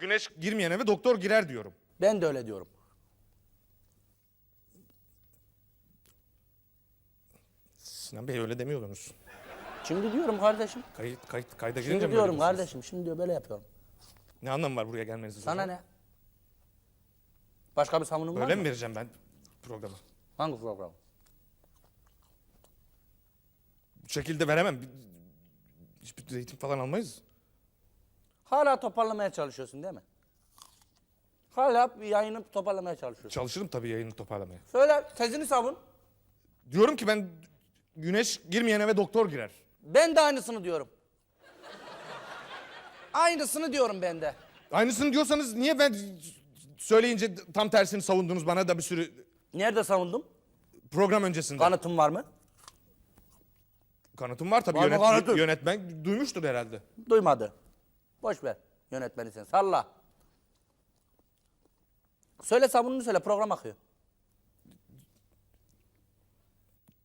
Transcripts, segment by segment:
güneş girmeyen eve doktor girer diyorum. Ben de öyle diyorum. Sinan Bey öyle demiyorsunuz. Şimdi diyorum kardeşim. Kayıt, kayıt, kayda girince mi Şimdi böyle diyorum diyorsunuz? kardeşim. Şimdi diyor böyle yapıyorum. Ne anlamı var buraya gelmenizin? Sana zaman? ne? Başka bir savunum var Böyle mı? mi vereceğim ben programı? Hangi program? Bu şekilde veremem. Bir- Hiçbir reyting falan almayız. Hala toparlamaya çalışıyorsun değil mi? Hala yayını toparlamaya çalışıyorsun. Çalışırım tabii yayını toparlamaya. Söyle tezini savun. Diyorum ki ben güneş girmeyen eve doktor girer. Ben de aynısını diyorum. Aynısını diyorum ben de. Aynısını diyorsanız niye ben söyleyince tam tersini savundunuz bana da bir sürü Nerede savundum? program öncesinde? Kanıtım var mı? Kanıtım var tabii. Var Yönet- yönetmen duymuştur herhalde. Duymadı. Boş ver yönetmeni sen. Salla. Söyle savununu söyle program akıyor.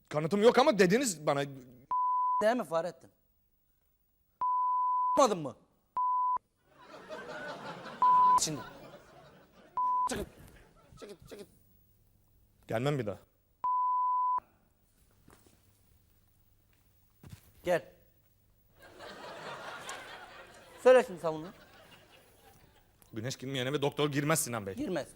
Kanıtım yok ama dediniz bana. Değil mi Fahrettin? Madın mı? Şimdi. Çıkın. Çıkın çıkın. Gelmem bir daha. Gel. Söyle şimdi savununu. Güneş girmeyen eve doktor girmez Sinan Bey. Girmez.